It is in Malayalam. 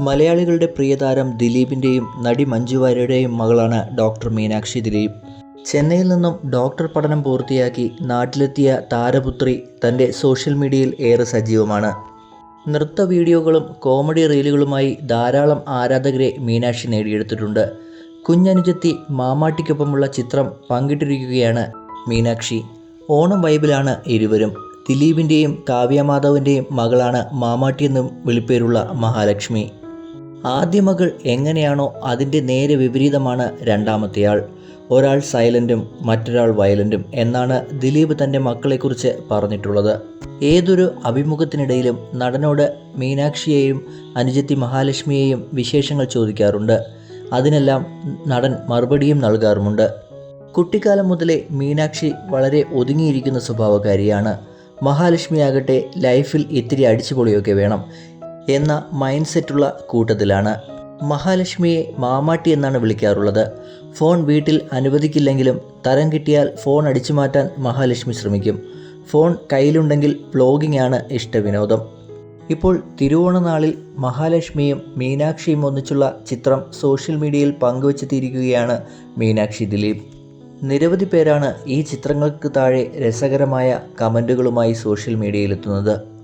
മലയാളികളുടെ പ്രിയതാരം ദിലീപിന്റെയും നടി മഞ്ജു വാര്യരുടെയും മകളാണ് ഡോക്ടർ മീനാക്ഷി ദിലീപ്. ചെന്നൈയിൽ നിന്നും ഡോക്ടർ പഠനം പൂർത്തിയാക്കി നാട്ടിലെത്തിയ താരപുത്രി തന്റെ സോഷ്യൽ മീഡിയയിൽ ഏറെ സജീവമാണ്. നൃത്ത വീഡിയോകളും കോമഡി റീലുകളുമായി ധാരാളം ആരാധകരെ മീനാക്ഷി നേടിയെടുത്തിട്ടുണ്ട്. കുഞ്ഞനുജത്തി മാമാട്ടിക്കൊപ്പമുള്ള ചിത്രം പങ്കിട്ടിരിക്കുകയാണ് മീനാക്ഷി. ഓണം വൈബിലാണ് ഇരുവരും. ദിലീപിന്റെയും കാവ്യമാധവന്റെയും മകളാണ് മാമാട്ടി എന്നും വിളിപ്പേരുള്ള മഹാലക്ഷ്മി. ആദ്യ മകൾ എങ്ങനെയാണോ അതിന്റെ നേരെ വിപരീതമാണ് രണ്ടാമത്തെയാൾ. ഒരാൾ സൈലന്റും മറ്റൊരാൾ വയലന്റും എന്നാണ് ദിലീപ് തന്റെ മക്കളെക്കുറിച്ച് പറഞ്ഞിട്ടുള്ളത്. ഏതൊരു അഭിമുഖത്തിനിടയിലും നടനോട് മീനാക്ഷിയെയും അനുജത്തി മഹാലക്ഷ്മിയെയും വിശേഷങ്ങൾ ചോദിക്കാറുണ്ട്. അതിനെല്ലാം നടൻ മറുപടിയും നൽകാറുമുണ്ട്. കുട്ടിക്കാലം മുതലേ മീനാക്ഷി വളരെ ഒതുങ്ങിയിരിക്കുന്ന സ്വഭാവക്കാരിയാണ് മഹാലക്ഷ്മിയാകട്ടെ ലൈഫിൽ ഇത്തിരി അടിച്ചുപൊളിയൊക്കെ വേണം. എന്ന മൈൻഡ് സെറ്റുള്ള കൂട്ടത്തിലാണ്. മഹാലക്ഷ്മിയെ മാമാട്ടി എന്നാണ് വിളിക്കാറുള്ളത്. ഫോൺ വീട്ടിൽ അനുവദിക്കില്ലെങ്കിലും തരം കിട്ടിയാൽ ഫോൺ അടിച്ചു മാറ്റാൻ മഹാലക്ഷ്മി ശ്രമിക്കും. ഫോൺ കയ്യിലുണ്ടെങ്കിൽ വ്ലോഗിംഗ് ആണ് ഇഷ്ടവിനോദം ഇപ്പോൾ തിരുവോണനാളിൽ മഹാലക്ഷ്മിയും മീനാക്ഷിയും ഒന്നിച്ചുള്ള ചിത്രം സോഷ്യൽ മീഡിയയിൽ പങ്കുവച്ചെത്തിയിരിക്കുകയാണ് മീനാക്ഷി ദിലീപ്. നിരവധി പേരാണ് ഈ ചിത്രങ്ങൾക്ക് താഴെ രസകരമായ കമന്റുകളുമായി സോഷ്യൽ മീഡിയയിലെത്തുന്നത്